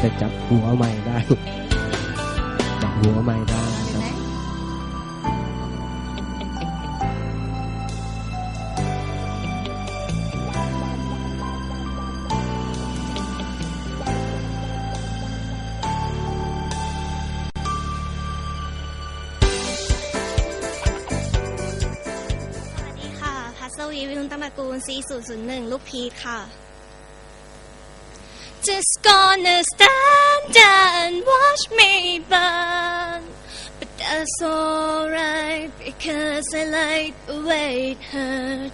แต่จับหัวไม้ได้ จับหัวไม้ได้ครับสวัสดีค่ะพัสวีวิรุณตมกูล4001 ลูกพีทค่ะ Just gonna stand and watch me burn. But that's alright because I like the way it hurt.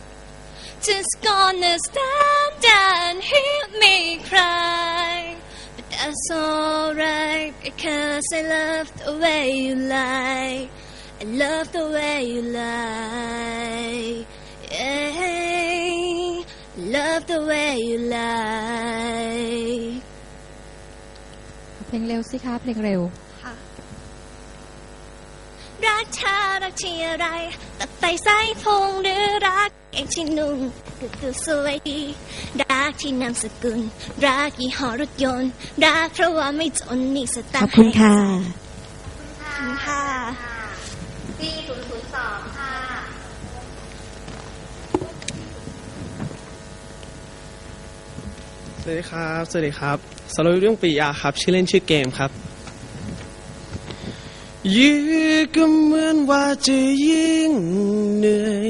Just gonna stand and hear me cry. But that's alright because I love the way you lie. I love the way you lie. Yeah, love the way you lie. ลงเร็วสิคะเพลงเร็ว ค่ะ รักเธอรักที่อะไรตัดไตไส้พุงหรือรักเองที่นุ่งดูดูสวยดีรักที่นามสกุล รักยี่ห้อรถยนต์ รักเพราะว่าไม่จนนี่สขตาอบร์คุณค่ะค่ะ สวัสดีครับ สวัสดีครับ สรวิทย์เรื่องปรียาครับ ชื่อเล่นชื่อเกมครับ ยื้อก็เหมือนว่าจะยิ่งเหนื่อย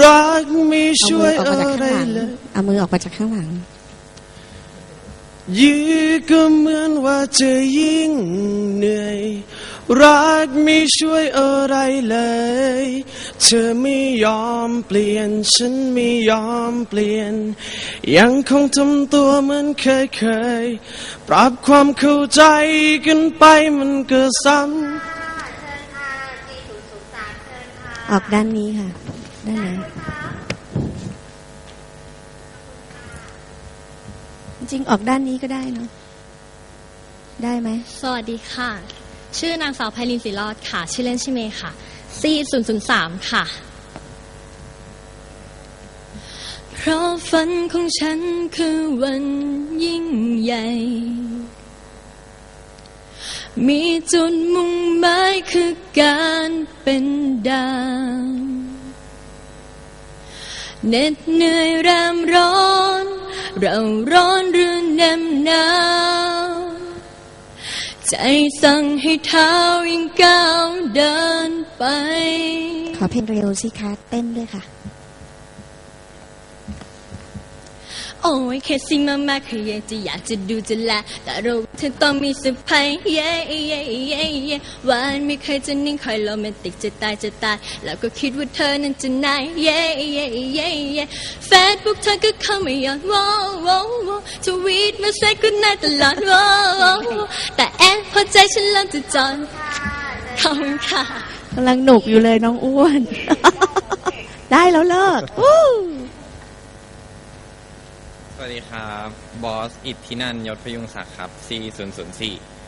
รักไม่เอาช่มืวอยออกอะมาจากไรข้างหลัง เลย เอามือออกมาจากข้างหลัง ยื้อก็เหมือนว่าจะยิ่งเหนื่อย รักไม่ช่วยอะไรเลย เธอไม่ยอมเปลี่ยน ฉันไม่ยอมเปลี่ยน ยังคงทำตัวเหมือนเคยเคยๆปรับความเข้าใจกันไปมันก็ซ้ำออกด้านนี้ค่ะ ด้านไหนจริงๆออกด้านนี้ก็ได้เนาะได้ไหม สวัสดีค่ะ ชื่อนางสาวไพลินศิรอดค่ะ ชื่อเล่นชื่อเมย์ค่ะ C 0 0 3ค่ะ เพราะฝันของฉันคือวันยิ่งใหญ่ มีจุดมุ่งหมายคือการเป็นดาวเหน็ดเหนื่อยแรมร้อน เราร้อนหรือเน็บหนาว ใจสั่งให้เท้ายิ่งก้าวเดินไป ขอเพลงเร็วสิคะ เต้นด้วยค่ะ โอ้ยแค่สิ่งมากๆคืออยากจะอยากจะดูจะแลแต่เราเธอต้องมีสุภัยเย้เย้เย้เย้วันไม่เคยจะนิ่งคอยโรแมนติกจะตายจะตาย แล้วก็คิดว่าเธอนั้นจะนายเย้เย้เย้เย้เฟซบุ๊กเธอก็เข้าไม่ยอดว้าวว้าวว้าวทวีตมาแซกก็น่าตลอดว้าวว้าวแต่แอบพอใจฉันเริ่มจะจอนขอบคุณค่ะ กำลังหนุกอยู่เลยน้องอ้วน ได้แล้วเลิกวู้ สวัสดีครับ บอส อิทธินันยศพยุงศักดิ์ครับ C 0 0 4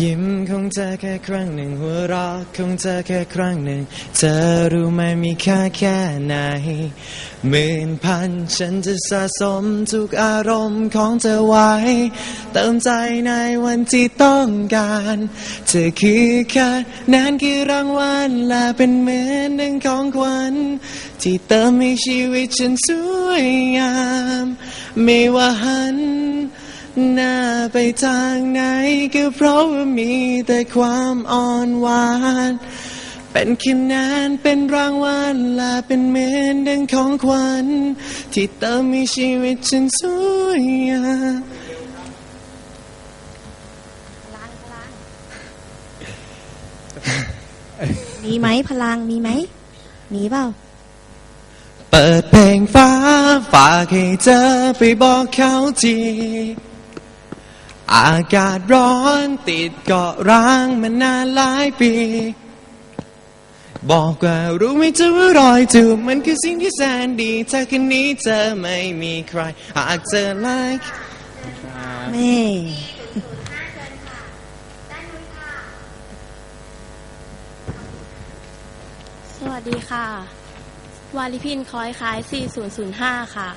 ยิ้มของเธอแค่ครั้งหนึ่งหัวเราะของเธอแค่ครั้งหนึ่ง เธอรู้ไหมมีค่าแค่ไหนหมื่นพันฉันจะสะสมทุกอารมณ์ของเธอไว้ เติมใจในวันที่ต้องการ เธอคือแค่นั้นคือรางวัลและเป็นเหมือนหนึ่งของขวัญที่เติมให้ชีวิตฉันสวยงาม ไม่ว่าหัน หน้าไปทางไหนก็เพราะว่ามีแต่ความอ่อนหวาน เป็นคะแนนเป็นรางวัลและเป็นเหมือนดังของขวัญ ที่เติมให้ชีวิตฉันสวยงามมีไหมพลังมีไหมมีเปล่า เปิดเพลงฟ้าฝากให้เธอไปบอกเขาที อากาศร้อนติดเกาะร้างมานานหลายปี บอกว่ารู้ไมเจะว่ารอยจูบมันคือสิ่งที่แสนดีถ้าคืนนี้เธอไม่มีใคร หากเธอ like แม่สวัสดีค่ะ วาลิพินคอยคล้าย 4005 ค่ะ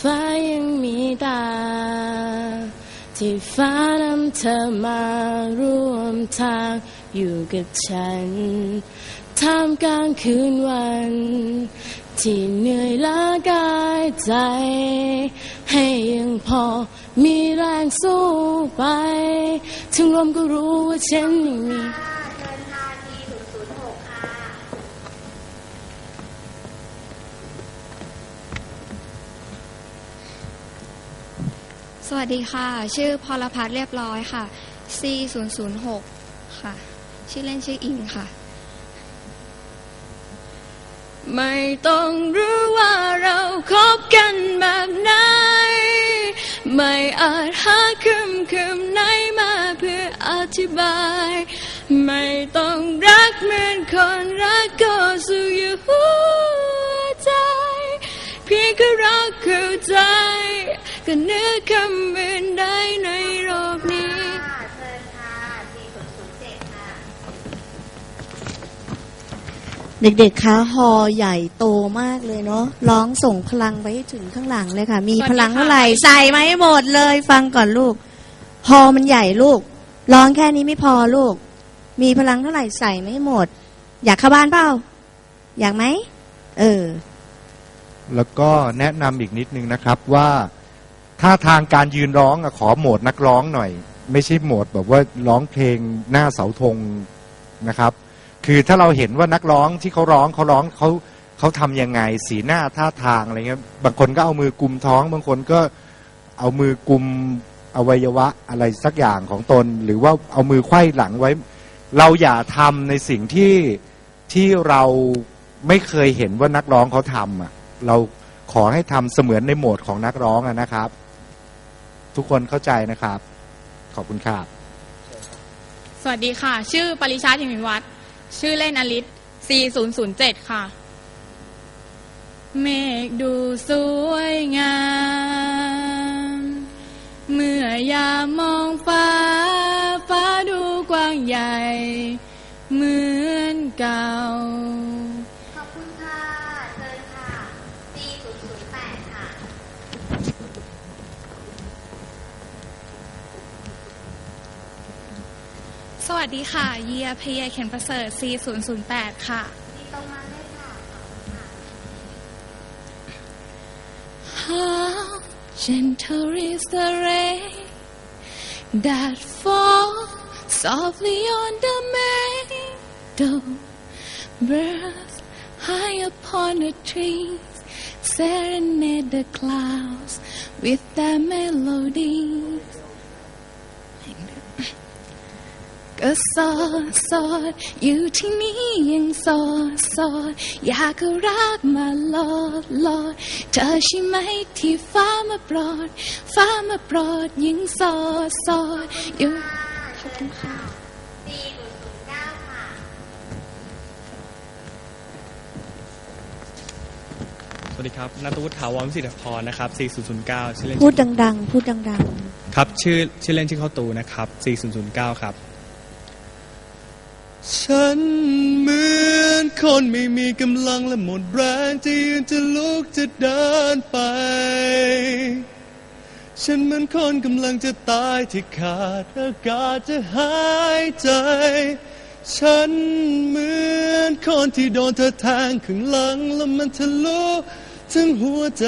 ฟ้ายังมีตา ที่ฟ้านำเธอมาร่วมทางอยู่กับฉันท่ามกลางคืนวัน ที่เหนื่อยล้ากายใจ ให้ยังพอมีแรงสู้ไป ถึงลมก็รู้ว่าฉันยังมี สวัสดีค่ะ ชื่อพรพัฒน์เรียบร้อยค่ะ C 0 0 6ค่ะ ชื่อเล่นชื่ออิงค่ะ ไม่ต้องรู้ว่าเราคบกันแบบไหน ไม่อาจหาคำคำไหนมาเพื่ออธิบาย ไม่ต้องรักเหมือนคนรักก็สู่อยู่หัวใจ เพียงแค่รักเข้าใจ ก็เนื้อคำอื่นใดในโลกนี้เด็กๆคะฮอใหญ่โตมากเลยเนาะร้องส่งพลังไปให้ถึงข้างหลังเลยค่ะ มีสวัสดีพลังค่ะเท่าไหร่ใส่มาให้หมดเลย ฟังก่อนลูกฮอมันใหญ่ลูก ร้องแค่นี้ไม่พอลูก มีพลังเท่าไหร่ใส่ไม่หมด อยากเข้าบ้านเปล่าอยากไหม เออ แล้วก็แนะนำอีกนิดนึงนะครับว่า ถ้าทางการยืนร้องอะขอโหมดนักร้องหน่อย ไม่ใช่โหมดแบบว่าร้องเพลงหน้าเสาธงนะครับ คือถ้าเราเห็นว่านักร้องที่เขาร้องเขาร้องเขาเขาทำยังไง สีหน้าท่าทางอะไรเงี้ยบางคนก็เอามือกุมท้อง บางคนก็เอามือกุมอวัยวะอะไรสักอย่างของตน หรือว่าเอามือไขว้หลังไว้ เราอย่าทำในสิ่งที่ที่เราไม่เคยเห็นว่านักร้องเขาทำอะเราขอให้ทำเสมือนในโหมดของนักร้องอะนะครับ ทุกคนเข้าใจนะครับ ขอบคุณครับ สวัสดีค่ะ ชื่อปริชาติหิมิวัฒน์ชื่อเล่นอลิส4007 ค่ะ เมฆดูสวยงาม เมื่อยามมองฟ้า ฟ้าดูกว้างใหญ่ เหมือนเก่า ขอบคุณค่ะเชิญค่ะ C 0 0 8ค่ะ สวัสดีค่ะ เยียพยาเข็นประเสริฐ4008ค่ะ How gentle is the rain that falls softly on the meadow. Birds high upon the trees serenade the clouds with their melodies. ก็สอดสอดอยู่ที่นี่ยังสอดสอดอยากก็รักมาลอดลอดเธอใช่ไหมที่ฟ้ามาโปรดฟ้ามาโปรดยังสอดสอดอยู่ขอบคุณค่ะสวัสดีครับนัทวุฒิถาวรวิสิทธิพรนะครับ 4009 ชื่อเล่นพูดดังๆ พูดดังๆ ครับ ชื่อชื่อเล่นชื่อเข้าตูนะครับ 4009 ครับ ฉันเหมือนคนไม่มีกำลังและหมดแรงจะยืนจะลุกจะเดินไป ฉันเหมือนคนกำลังจะตายที่ขาดอากาศจะหายใจ ฉันเหมือนคนที่โดนเธอแทงข้างหลังแล้วมันทะลุถึงหัวใจ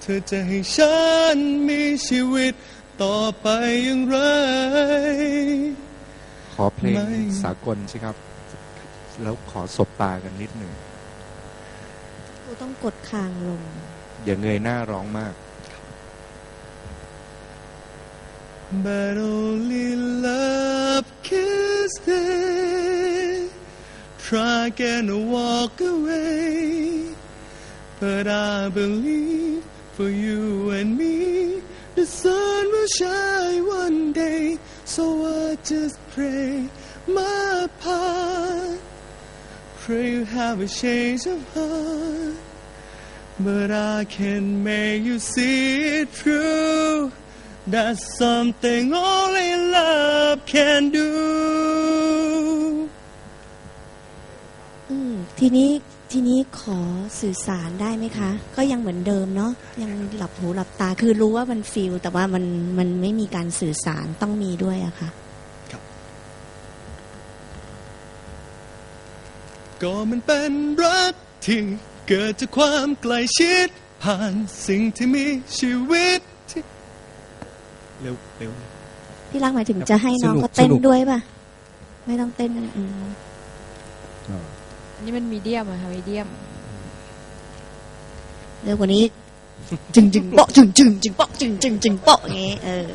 เธอจะให้ฉันมีชีวิตต่อไปอย่างไร อเพลงไม่สากลสิครับ แล้วขอสบตากันนิดหนึ่งๆกูต้องกดคางลง อย่าเงยหน้าร้องมาก But only love can stay. Try can walk away. But I believe for you and me, the sun will shine one day So I just pray my part. Pray you have a change of heart. But I can make you see it through. That's something only love can do. Hmm, ทีนี้ ทีนี้ขอสื่อสารได้ไหมคะ ก็ยังเหมือนเดิมเนาะยังหลับหูหลับตาคือรู้ว่ามันฟิลแต่ว่ามันมันไม่มีการสื่อสารต้องมีด้วยอะค่ะก็มันเป็นรักที่เกิดจากความใกล้ชิด ผ่านสิ่งที่มีชีวิตที่เร็วเร็วพี่รักหมายถึงจะให้น้องสนุกก็เต้นสนุกด้วยป่ะ ไม่ต้องเต้นอืมอัน นี้มันมีเดียมอะค่ะมีเดียมเร็วกว่านี้ จึงจึงเปาะจึงจึงจึงเปาะจึงจึงจึงเปาะอย่างงี้เออ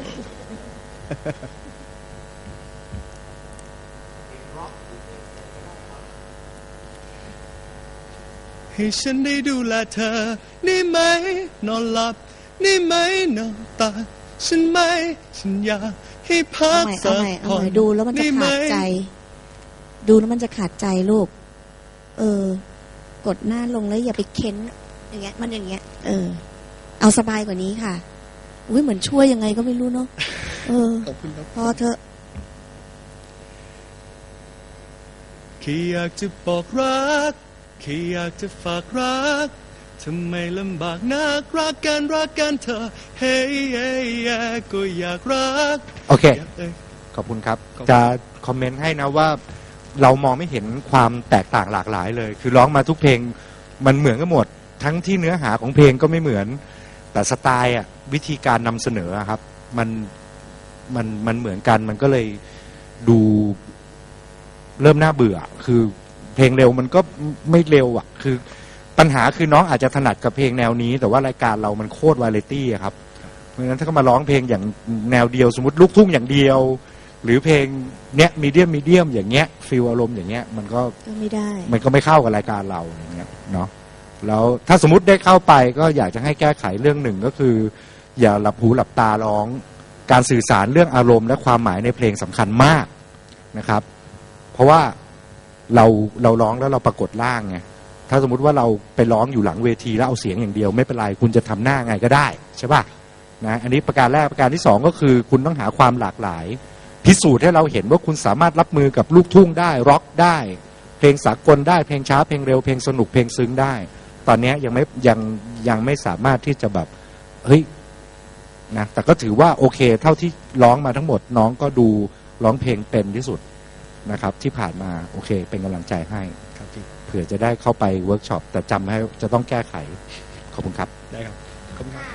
ให้ฉันได้ดูแลเธอได้ไหม นอนหลับได้ไหมนอนตาฉันไหมฉันอยากให้พัเอากใหม่สัเอากใหม่เอาผ่อใหม่นดูแล้วมันจะขาดใจ ดูแล้วมันจะขาดใจลูก เออ กดหน้าลงแล้วอย่าไปเค้น อย่างเงี้ย มันอย่างเงี้ย เออ เอาสบายกว่านี้ค่ะอุ้ยเหมือนช่วยยังไงก็ไม่รู้เนาะเออขอบคุณครับพอเถอะแค่อยากจะบอกรักแค่อยากจะฝากรักทำไมลำบากนักรักกันรักกันเธอ เฮ้ยเฮ้ยเฮ้ยก็อยากรัก โอเคอยากเอ้ยขอบคุณครับขอบคุณจะคอมเมนต์ให้นะว่า เรามองไม่เห็นความแตกต่างหลากหลายเลย คือร้องมาทุกเพลงมันเหมือนกันหมด ทั้งที่เนื้อหาของเพลงก็ไม่เหมือน แต่สไตล์อะวิธีการนำเสนออะครับ มันมันมันเหมือนกันมันก็เลยดูเริ่มน่าเบื่อ คือเพลงเร็วมันก็ไม่เร็วอะคือปัญหาคือน้องอาจจะถนัดกับเพลงแนวนี้ แต่ว่ารายการเรามันโคตรวาไรตี้อะครับเพราะฉะนั้นถ้าเขามาร้องเพลงอย่างแนวเดียว สมมติลูกทุ่งอย่างเดียว หรือเพลงเนี้ยมีเดียมมีเดียมอย่างเงี้ยฟิลอารมณ์อย่างเงี้ยมันก็ก็ไม่ได้ มันก็ไม่เข้ากับรายการเราอย่างเงี้ยเนาะแล้วถ้าสมมติได้เข้าไปก็อยากจะให้แก้ไขเรื่องหนึ่งก็คือ อย่าหลับหูหลับตาร้อง การสื่อสารเรื่องอารมณ์ และความหมายในเพลงสำคัญมากนะครับ เพราะว่าเราเราร้องแล้วเราปรากฏร่างไงถ้าสมมติว่าเราไปร้องอยู่หลังเวทีแล้วเอาเสียงอย่างเดียว ไม่เป็นไรคุณจะทำหน้าไงก็ได้ใช่ป่ะนะอันนี้ประการแรกประการที่สองก็คือ คุณต้องหาความหลากหลาย พิสูจน์ให้เราเห็นว่าคุณสามารถรับมือกับลูกทุ่งได้ร็อกได้ เพลงสากลได้เพลงช้าเพลงเร็วเพลงสนุกเพลงซึ้งได้ ตอนนี้ยยังไม่ยังยังไม่สามารถที่จะแบบเฮ้ยนะแต่ก็ถือว่าโอเค เท่าที่ร้องมาทั้งหมดน้องก็ดูร้องเพลงเป็นที่สุดนะครับ ที่ผ่านมาโอเค เป็นกำลังใจให้ครับพี่เผื่อจะได้เข้าไปเวิร์กช็อปแต่จำให้จะต้องแก้ไขขอบคุณครับได้ครับขอบคุณครับ